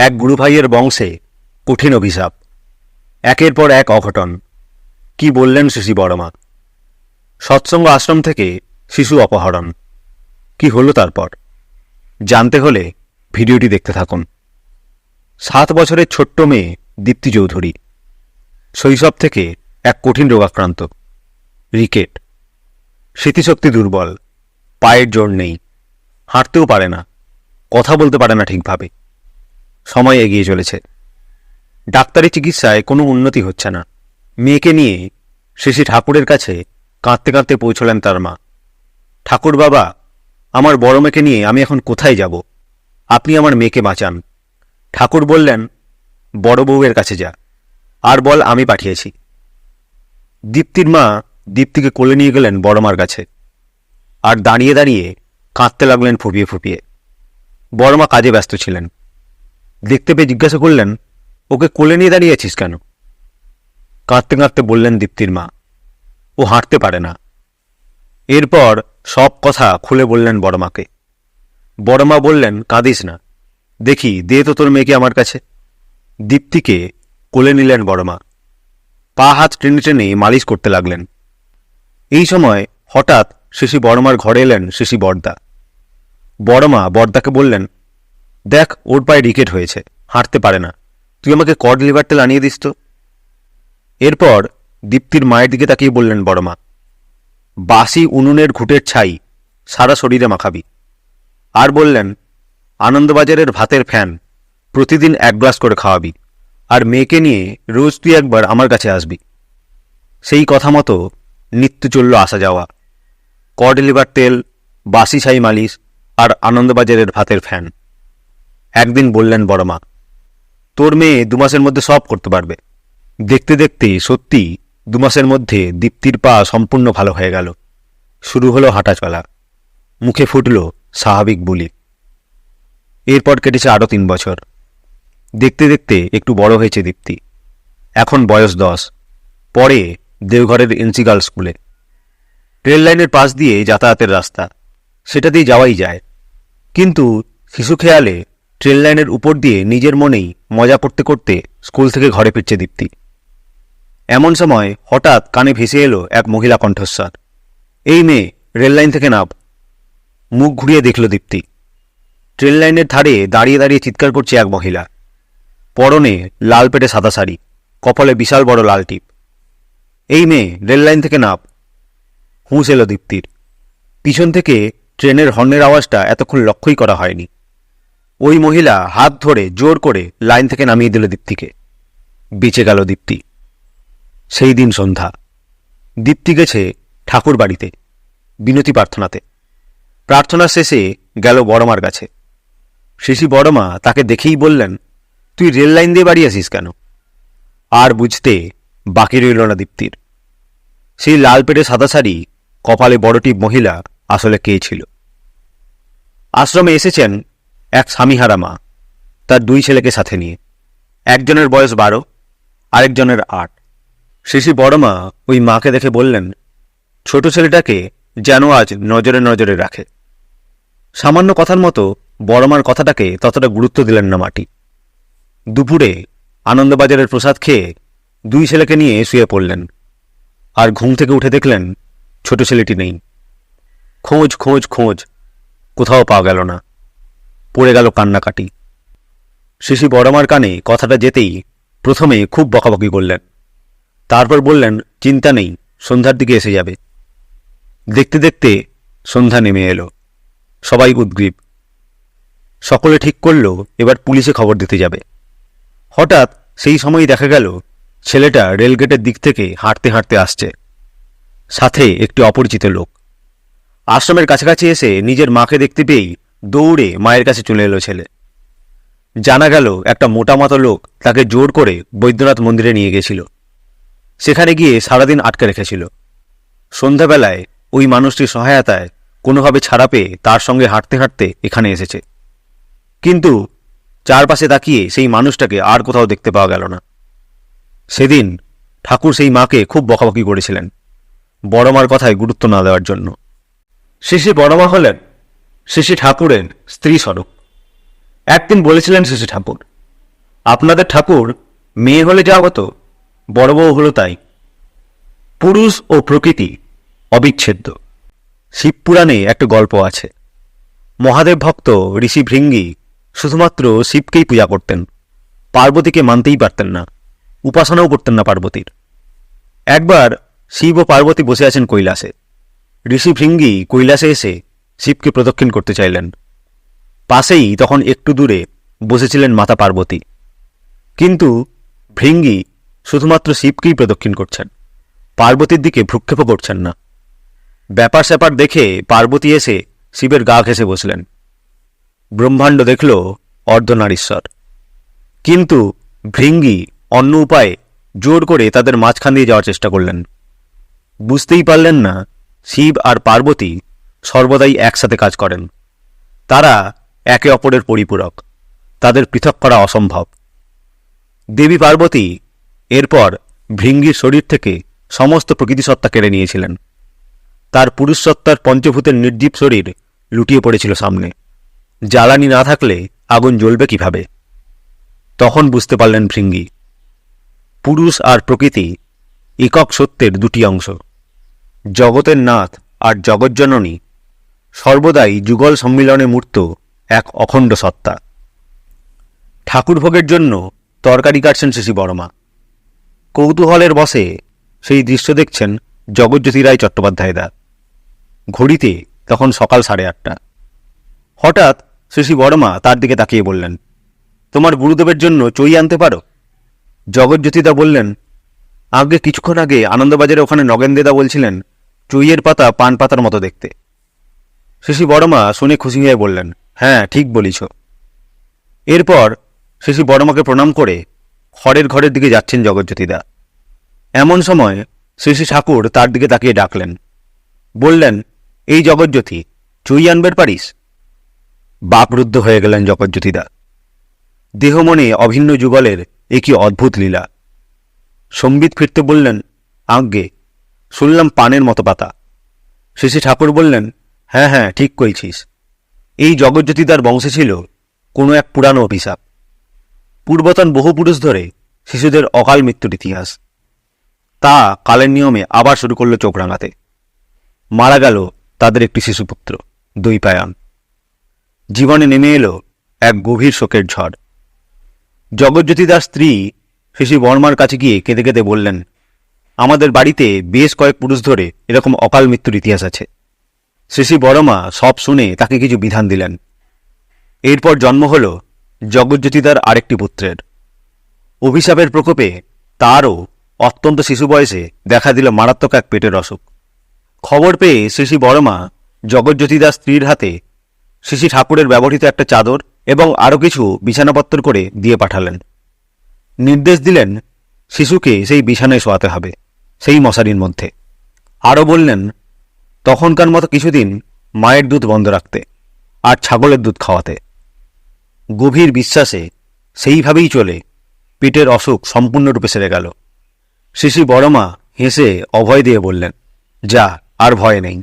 এক গুরু ভাইয়ের বংশে কঠিন অভিশাপ। একের পর এক অঘটন। কি বললেন শিশি বড়মা? সৎসঙ্গ আশ্রম থেকে শিশু অপহরণ। কি হলো তারপর? জানতে হলে ভিডিওটি দেখতে থাকুন। সাত বছরের ছোট্ট মেয়ে দীপ্তি চৌধুরী। শৈশব থেকে এক কঠিন রোগাক্রান্ত। রিকেট। স্মৃতিশক্তি দুর্বল। পায়ের জোর নেই। হাঁটতেও পারে না। কথা বলতে পারে না ঠিকভাবে। সময় এগিয়ে চলেছে। ডাক্তারি চিকিৎসায় কোনো উন্নতি হচ্ছে না। মেয়েকে নিয়ে শ্রী ঠাকুরের কাছে কাঁদতে কাঁদতে পৌঁছলেন তার মা। ঠাকুর বাবা, আমার বড় মেয়েকে নিয়ে আমি এখন কোথায় যাব? আপনি আমার মেয়েকে বাঁচান। ঠাকুর বললেন, বড় বউয়ের কাছে যা। আর বল, আমি পাঠিয়েছি। দীপ্তির মা দীপ্তিকে কোলে নিয়ে গেলেন বড়মার কাছে। আর দাঁড়িয়ে দাঁড়িয়ে কাঁদতে লাগলেন ফুপিয়ে ফুপিয়ে। বড়মা কাজে ব্যস্ত ছিলেন। দেখতে পেয়ে জিজ্ঞাসা করলেন, ওকে কোলে নিয়ে দাঁড়িয়ে আছিস কেন? কাঁদতে কাঁদতে বললেন দীপ্তির মা, ও হাঁটতে পারে না। এরপর সব কথা খুলে বললেন বড়মাকে। বড়মা বললেন, কাঁদিস না, দেখি, দে তো তোর মেয়েকে আমার কাছে। দীপ্তিকে কোলে নিলেন বড়মা। পা হাত টেনে টেনে মালিশ করতে লাগলেন। এই সময় হঠাৎ শিশি বড়মার ঘরে এলেন শিশি বর্দা বড়মা বর্দাকে বললেন দেখ, ওর পায়ে রিকেট হয়েছে, হাঁটতে পারে না। তুই আমাকে কড লিভার তেল আনিয়ে দিস তো। এরপর দীপ্তির মায়ের দিকে তাকিয়ে বললেন বড়মা বাসি উনুনের ঘুটের ছাই সারা শরীরে মাখাবি। আর বললেন, আনন্দবাজারের ভাতের ফ্যান প্রতিদিন এক গ্লাস করে খাওয়াবি, আর মেয়েকে নিয়ে রোজ তুই একবার আমার কাছে আসবি। সেই কথা মতো নিত্য চলল আসা যাওয়া। কড লিভার তেল, বাসি ছাই মালিশ, আর আনন্দবাজারের ভাতের ফ্যান। একদিন বললেন বড়মা তোর মেয়ে দুমাসের মধ্যে সব করতে পারবে। দেখতে দেখতে সত্যি দুমাসের মধ্যে দীপ্তির পা সম্পূর্ণ ভালো হয়ে গেল। শুরু হলো হাঁটা চলা। মুখে ফুটল স্বাভাবিক বুলি। এরপর কেটেছে আরও তিন বছর। দেখতে দেখতে একটু বড় হয়েছে দীপ্তি। এখন বয়স দশ। পরে দেওঘরের এনসিগাল স্কুলে। রেল লাইনের পাশ দিয়ে যাতায়াতের রাস্তা। সেটা দিয়ে যাওয়াই যায়। কিন্তু শিশু খেয়ালে ট্রেন লাইনের উপর দিয়ে নিজের মনেই মজা করতে করতে স্কুল থেকে ঘরে ফিরছে দীপ্তি। এমন সময় হঠাৎ কানে ভেসে এলো এক মহিলা কণ্ঠস্বর। এই মেয়ে, রেল লাইন থেকে নাব মুখ ঘুরিয়ে দেখল দীপ্তি। ট্রেন লাইনের ধারে দাঁড়িয়ে দাঁড়িয়ে চিৎকার করছে এক মহিলা। পরনে লাল পেটে সাদা শাড়ি, কপালে বিশাল বড় লাল টিপ। এই মেয়ে, রেল লাইন থেকে নাব হুঁশ এলো দীপ্তির। পিছন থেকে ট্রেনের হর্নের আওয়াজটা এতক্ষণ লক্ষ্যই করা হয়নি। ওই মহিলা হাত ধরে জোর করে লাইন থেকে নামিয়ে দিল দীপ্তিকে। বেঁচে গেল দীপ্তি। সেই দিন সন্ধ্যা। দীপ্তি গেছে ঠাকুর বাড়িতে, বিনতি প্রার্থনাতে। প্রার্থনা শেষে গেল বড়মার কাছে। শিশি বড়মা তাকে দেখেই বললেন, তুই রেল লাইন দিয়ে বাড়ি আসিস কেন? আর বুঝতে বাকি রইল না দীপ্তির। সেই লাল পেটে সাদা শাড়ি, কপালে বড়টি মহিলা আসলে কে ছিল? আশ্রমে এসেছেন এক স্বামীহারা মা, তার দুই ছেলেকে সাথে নিয়ে। একজনের বয়স বারো, আরেকজনের আট। শিশি বড় মা ওই মাকে দেখে বললেন, ছোট ছেলেটাকে যেন আজ নজরে নজরে রাখে। সামান্য কথার মতো বড়মার কথাটাকে ততটা গুরুত্ব দিলেন না মাটি। দুপুরে আনন্দবাজারের প্রসাদ খেয়ে দুই ছেলেকে নিয়ে শুয়ে পড়লেন আর ঘুম থেকে উঠে দেখলেন ছোট ছেলেটি নেই। খোঁজ খোঁজ খোঁজ, কোথাও পাওয়া গেল না। পড়ে গেল কান্নাকাটি। শিশি বড়মার কানে কথাটা যেতেই প্রথমে খুব বকাবকি করলেন। তারপর বললেন, চিন্তা নেই, সন্ধ্যার দিকে এসে যাবে। দেখতে দেখতে সন্ধ্যা নেমে এলো। সবাই উদ্গ্রীব। সকলে ঠিক করল, এবার পুলিশে খবর দিতে যাবে। হঠাৎ সেই সময়ই দেখা গেল, ছেলেটা রেলগেটের দিক থেকে হাঁটতে হাঁটতে আসছে। সাথে একটি অপরিচিত লোক। আশ্রমের কাছাকাছি এসে নিজের মাকে দেখতে পেয়েই দৌড়ে মায়ের কাছে চলে এলো ছেলে। জানা গেল একটা মোটামতো লোক তাকে জোর করে বৈদ্যনাথ মন্দিরে নিয়ে গেছিল। সেখানে গিয়ে সারাদিন আটকে রেখেছিল। সন্ধ্যাবেলায় ওই মানুষটির সহায়তায় কোনোভাবে ছাড়া পেয়ে তার সঙ্গে হাঁটতে হাঁটতে এখানে এসেছে। কিন্তু চারপাশে তাকিয়ে সেই মানুষটাকে আর কোথাও দেখতে পাওয়া গেল না। সেদিন ঠাকুর সেই মাকে খুব বকাবকি করেছিলেন বড়মার কথায় গুরুত্ব না দেওয়ার জন্য। শিশি বড়মা হলেন শিশি ঠাকুরের স্ত্রী স্বরূপ। একদিন বলেছিলেন শিশি ঠাকুর, আপনাদের ঠাকুর মেয়ে হলে যা হতো বড় বউ হলো তাই। পুরুষ ও প্রকৃতি অবিচ্ছেদ্য। শিবপুরাণে একটা গল্প আছে। মহাদেব ভক্ত ঋষি ভৃঙ্গি শুধুমাত্র শিবকেই পূজা করতেন, পার্বতীকে মানতেই পারতেন না, উপাসনাও করতেন না পার্বতীর। একবার শিব ও পার্বতী বসে আছেন কৈলাসে। ঋষি ভৃঙ্গি কৈলাসে এসে শিবকে প্রদক্ষিণ করতে চাইলেন। পাশেই তখন একটু দূরে বসেছিলেন মাতা পার্বতী। কিন্তু ভৃঙ্গি শুধুমাত্র শিবকেই প্রদক্ষিণ করছেন। পার্বতীর দিকে ভ্রুক্ষেপও করছেন না। ব্যাপার স্যাপার দেখে পার্বতী এসে শিবের গা ঘেসে বসলেন। ব্রহ্মাণ্ড দেখল অর্ধনারীশ্বর। কিন্তু ভৃঙ্গি অন্য উপায়ে জোর করে তাদের মাঝখান দিয়ে যাওয়ার চেষ্টা করলেন। বুঝতেই পারলেন না শিব আর পার্বতী সর্বদাই একসাথে কাজ করেন। তারা একে অপরের পরিপূরক। তাদের পৃথক করা অসম্ভব। দেবী পার্বতী এরপর ভৃঙ্গির শরীর থেকে সমস্ত প্রকৃতিসত্তা কেড়ে নিয়েছিলেন। তার পুরুষসত্তার পঞ্চভূতের নির্জীব শরীর লুটিয়ে পড়েছিল সামনে। জ্বালানি না থাকলে আগুন জ্বলবে কীভাবে? তখন বুঝতে পারলেন ভৃঙ্গি, পুরুষ আর প্রকৃতি একক সত্যের দুটি অংশ। জগতের নাথ আর জগজ্জননী সর্বদাই যুগল সম্মিলনে মূর্ত এক অখণ্ড সত্তা। ঠাকুরভোগের জন্য তরকারি কাটছেন শশী বর্মা। কৌতূহলের বসে সেই দৃশ্য দেখছেন জগজ্যোতি রায় চট্টোপাধ্যায়দা ঘড়িতে তখন সকাল সাড়ে আটটা। হঠাৎ শশী বর্মা তার দিকে তাকিয়ে বললেন, তোমার গুরুদেবের জন্য চই আনতে পারো? জগজ্যোতিদা বললেন, আগে কিছুক্ষণ আগে আনন্দবাজারে ওখানে নগেন্দেদা বলছিলেন, চুইয়ের পাতা পান পাতার মতো দেখতে। শশী বড়মা শুনে খুশি হয়ে বললেন হ্যাঁ ঠিক বলিছ। এরপর শশী বড়মাকে প্রণাম করে খড়ের ঘরের দিকে যাচ্ছেন জগজ্যোতিদা। এমন সময় শ্রী ঠাকুর তার দিকে তাকিয়ে ডাকলেন, বললেন, এই জগজ্যোতি, চুই আনবের পারিস? বাকরুদ্ধ হয়ে গেলেন জগজ্যোতিদা। দেহ মনে অভিন্ন যুগলের এ কি অদ্ভুত লীলা। সম্বিত ফিরতে বললেন, আজ্ঞে, শুনলাম পানের মতো পাতা। শেষে ঠাকুর বললেন হ্যাঁ হ্যাঁ ঠিক কইছিস। এই জগজ্যোতিদার বংশে ছিল কোনো এক পুরানো অভিশাপ। পূর্বতন বহু পুরুষ ধরে শিশুদের অকাল মৃত্যুর ইতিহাস। তা কালের নিয়মে আবার শুরু করল চোখ রাঙাতে। মারা গেল তাদের একটি শিশুপুত্র, দুই পায়ান। জীবনে নেমে এলো এক গভীর শোকের ঝড়। জগজ্যোতিদার স্ত্রী শিশি বর্মার কাছে গিয়ে কেঁদে কেঁদে বললেন, আমাদের বাড়িতে বেশ কয়েক পুরুষ ধরে এরকম অকাল মৃত্যুর ইতিহাস আছে। শিশি বড়মা সব শুনে তাকে কিছু বিধান দিলেন। এরপর জন্ম হল জগজ্যোতিদার আরেকটি পুত্রের। অভিশাপের প্রকোপে তারও অত্যন্ত শিশু বয়সে দেখা দিল মারাত্মক এক পেটের অসুখ। খবর পেয়ে শ্রী বড়মা জগজ্যোতিদার স্ত্রীর হাতে শিশি ঠাকুরের ব্যবহৃত একটা চাদর এবং আরও কিছু বিছানাপত্র করে দিয়ে পাঠালেন। নির্দেশ দিলেন শিশুকে সেই বিছানায় শোয়াতে হবে, সেই মশারির মধ্যে। আরও বললেন তখনকার মতো কিছুদিন মায়ের দুধ বন্ধ রাখতে আর ছাগলের দুধ খাওয়াতে। গভীর বিশ্বাসে সেইভাবেই চলে পেটের অসুখ সম্পূর্ণরূপে সেরে গেল। শিশি বড়মা হেসে অভয় দিয়ে বললেন, যা, আর ভয় নেই।